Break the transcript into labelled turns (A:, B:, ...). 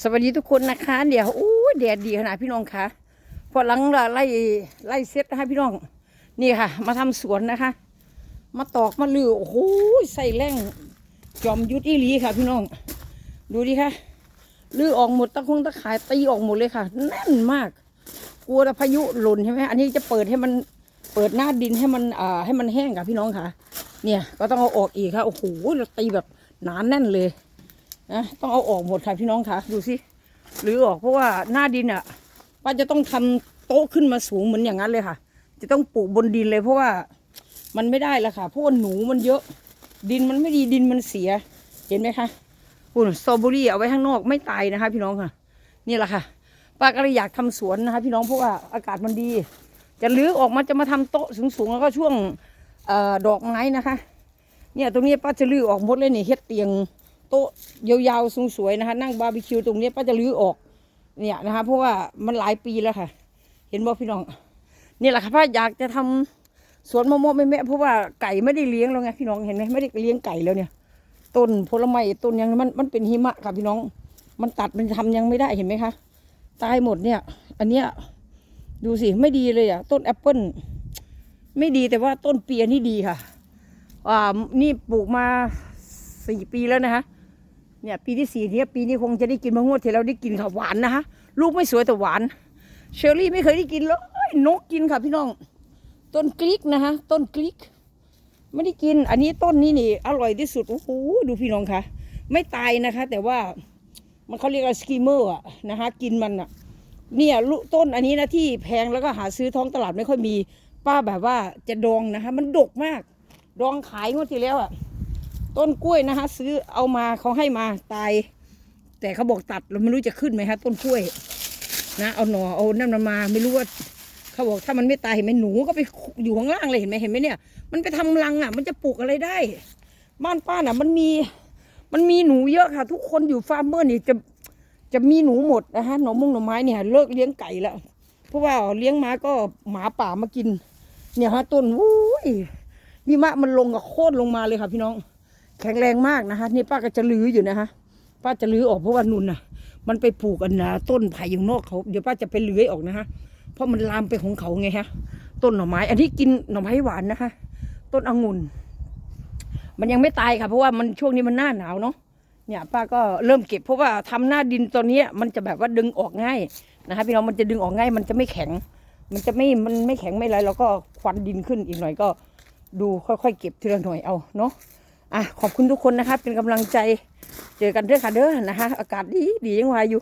A: สวัสดีทุกคนนะคะ เดี๋ยวโอ้แดดดีขนาดพี่น้องคะพอหลังไล่ไล่เซ็ตนะคะพี่น้อง นี่ค่ะ มาทำสวนนะคะ มาตอกมาลือโอ้โหใส่แรงจอมยุทธอีหลีค่ะ พี่น้อง ดูดิค่ะลือออกหมดตะคงตะขายตีออกหมดเลยค่ะแน่นมาก กลัวพายุหล่นใช่ไหมอันนี้จะเปิดให้มันเปิดหน้าดินให้มันอ่าให้มันแห้งค่ะพี่น้องค่ะ เนี่ยก็ต้องเอาออกอีกค่ะโอ้โหเราตีแบบหนาแน่นเลย นะต้องเอาออกหมดค่ะพี่น้องค่ะดูสิหรือออกเพราะว่าหน้าดินอะป้าจะต้องทำโต๊ะขึ้นมาสูงเหมือนอย่างนั้นเลยค่ะ จะต้องปลูกบนดินเลยเพราะว่ามันไม่ได้ล้วค่ะเพราะว่าหนูมันเยอะ ดินมันไม่ดีดินมันเสีย เห็นไหมคะคุณสตรอเบอรี่เอาไว้ข้างนอกไม่ตายนะคะ พี่น้องค่ะ นี่แหละค่ะป้าก็เลยอยากทำสวนนะคะ พี่น้องเพราะว่าอากาศมันดี จะลื้อออกมาจะมาทำโต๊ะสูงๆแล้วก็ช่วงอดอกไม้นะคะ เนี่ยตรงนี้ป้าจะลื้อออกหมดเลยนี่เฮ็ดเตียง โต๊ะยาวๆสูงสวยนะคะนั่งบาร์บีคิวตรงนี้ป้าจะรื้อออกเนี่ยนะคะเพราะว่ามันหลายปีแล้วค่ะ เห็นบ่พี่น้องนี่แหละค่ะป้าอยากจะทำสวนมะม่วงแม่ๆเพราะว่าไก่ไม่ได้เลี้ยงแล้วไงพี่น้องเห็นไหมไม่ได้เลี้ยงไก่แล้วเนี่ย ต้นผลไม้ต้นยังมันมันเป็นหิมะค่ะพี่น้อง มันตัดมันทำยังไม่ได้เห็นไหมคะตายหมดเนี่ย อันเนี้ยดูสิไม่ดีเลยอะต้นแอปเปิ้ลไม่ดีแต่ว่าต้นเปียนี่ดีค่ะอ่านี่ปลูกมาสี่ปีแล้วนะคะ เนี่ยปีที่สี่เนี่ยปีนี้คงจะได้กินมะม่วงที่เราได้กินค่ะหวานนะคะลูกไม่สวยแต่หวาน เชอรี่ไม่เคยได้กินเลยนกกินค่ะพี่น้อง ต้นกลิกนะคะต้นกลิก ไม่ได้กิน อันนี้ต้นนี้นี่ อร่อยที่สุดโอ้โหดูพี่น้องค่ะ ไม่ตายนะคะ แต่ว่ามันเขาเรียกว่าสกีเมอร์อะนะคะกินมันอะเนี่ยลูกต้นอันนี้นะที่แพงแล้วก็หาซื้อท้องตลาดไม่ค่อยมี ป้าแบบว่าจะดองนะคะ มันดกมาก ดองขายงวดที่แล้วอะ ต้นกล้วยนะคะ ซื้อเอามาเขาให้มาตาย แต่เขาบอกตัดเราไม่รู้จะขึ้นไหมคะต้นกล้วย นะ เอาหน่อเอานั่นมันมาไม่รู้ว่าเขาบอกถ้ามันไม่ตายเห็นไหมหนูก็ไปอยู่ข้างล่างเลยเห็นไหมเห็นไหมเนี่ย มันไปทำรังอะ มันจะปลูกอะไรได้ บ้านป้าน่ะ มันมี มันมีหนูเยอะค่ะ ทุกคนอยู่ฟาร์มเมอร์นี่จะจะมีหนูหมดนะคะหน่อมุงหน่อไม้เนี่ย เลิกเลี้ยงไก่แล้วเพราะว่าเลี้ยงม้าก็หมาป่ามากิน เนี่ยฮะต้นวุ้ยนี่มะมันลงกับโค่นลงมาเลยค่ะพี่น้อง แข็งแรงมากนะคะ นี่ป้าก็จะลื้ออยู่นะคะ ป้าจะลื้อออกเพราะว่านุ่นน่ะ มันไปปลูกอันนะต้นไผ่อยู่นอกเขาเดี๋ยวป้าจะไปลื้อออกนะคะเพราะมันลามไปของเขาไงฮะ ต้นหน่อไม้ อันนี้กินหน่อไม้หวานนะคะ ต้นองุ่นมันยังไม่ตายค่ะ เพราะว่ามันช่วงนี้มันหน้าหนาวเนาะเนี่ยป้าก็เริ่มเก็บเพราะว่าทำหน้าดินตอนนี้มันจะแบบว่าดึงออกง่ายนะคะพี่น้องมันจะดึงออกง่าย มันจะไม่แข็ง มันจะไม่มันไม่แข็งไม่ไรเราก็ควันดินขึ้นอีกหน่อยก็ ดูค่อยๆเก็บทีละหน่อยเอาเนาะ อะขอบคุณทุกคนนะคะ เป็นกำลังใจ เจอกันเด้อค่ะเด้อนะคะ อากาศดีดียังวายอยู่